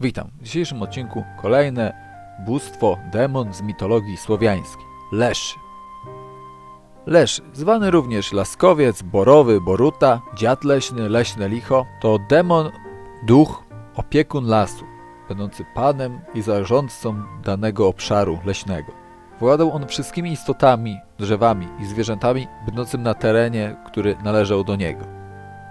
Witam. W dzisiejszym odcinku kolejne bóstwo, demon z mitologii słowiańskiej. Leszy. Leszy, zwany również laskowiec, borowy, boruta, dziad leśny, leśne licho, to demon, duch, opiekun lasu, będący panem i zarządcą danego obszaru leśnego. Władał on wszystkimi istotami, drzewami i zwierzętami będącym na terenie, który należał do niego.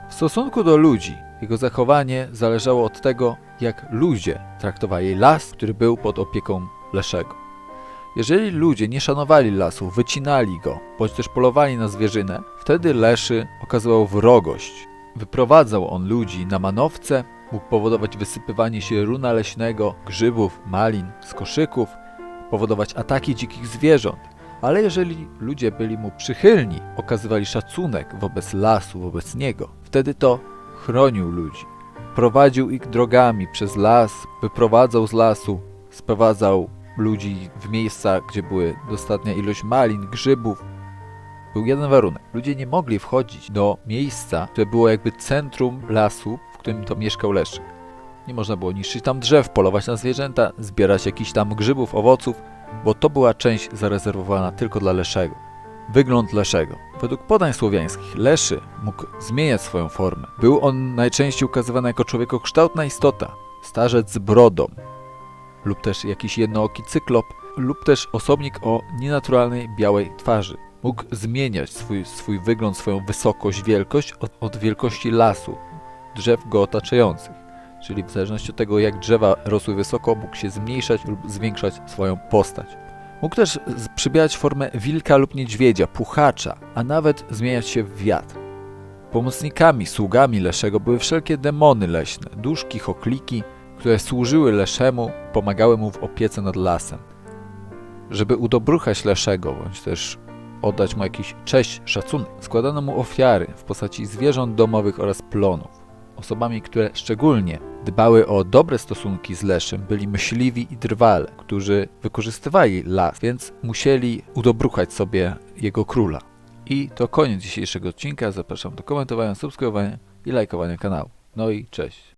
W stosunku do ludzi, jego zachowanie zależało od tego, jak ludzie traktowali las, który był pod opieką Leszego. Jeżeli ludzie nie szanowali lasu, wycinali go, bądź też polowali na zwierzynę, wtedy Leszy okazywał wrogość. Wyprowadzał on ludzi na manowce, mógł powodować wysypywanie się runa leśnego, grzybów, malin, z koszyków, powodować ataki dzikich zwierząt. Ale jeżeli ludzie byli mu przychylni, okazywali szacunek wobec lasu, wobec niego, wtedy to chronił ludzi. Prowadził ich drogami przez las, wyprowadzał z lasu, sprowadzał ludzi w miejsca, gdzie były dostatnia ilość malin, grzybów. Był jeden warunek. Ludzie nie mogli wchodzić do miejsca, które było jakby centrum lasu, w którym to mieszkał Leszek. Nie można było niszczyć tam drzew, polować na zwierzęta, zbierać jakichś tam grzybów, owoców, bo to była część zarezerwowana tylko dla Leszego. Wygląd Leszego. Według podań słowiańskich Leszy mógł zmieniać swoją formę. Był on najczęściej ukazywany jako człowiekokształtna istota, starzec z brodą, lub też jakiś jednooki cyklop, lub też osobnik o nienaturalnej białej twarzy. Mógł zmieniać swój, swój wygląd, swoją wysokość, wielkość od, od wielkości lasu, drzew go otaczających. Czyli w zależności od tego, jak drzewa rosły wysoko, mógł się zmniejszać lub zwiększać swoją postać. Mógł też przybierać formę wilka lub niedźwiedzia, puchacza, a nawet zmieniać się w wiatr. Pomocnikami, sługami Leszego były wszelkie demony leśne, duszki, chokliki, które służyły Leszemu, pomagały mu w opiece nad lasem. Żeby udobruchać Leszego, bądź też oddać mu jakiś cześć, szacunek, składano mu ofiary w postaci zwierząt domowych oraz plonów. Osobami, które szczególnie dbały o dobre stosunki z Leszem, byli myśliwi i drwale, którzy wykorzystywali las, więc musieli udobruchać sobie jego króla. I to koniec dzisiejszego odcinka. Zapraszam do komentowania, subskrybowania i lajkowania kanału. No i cześć.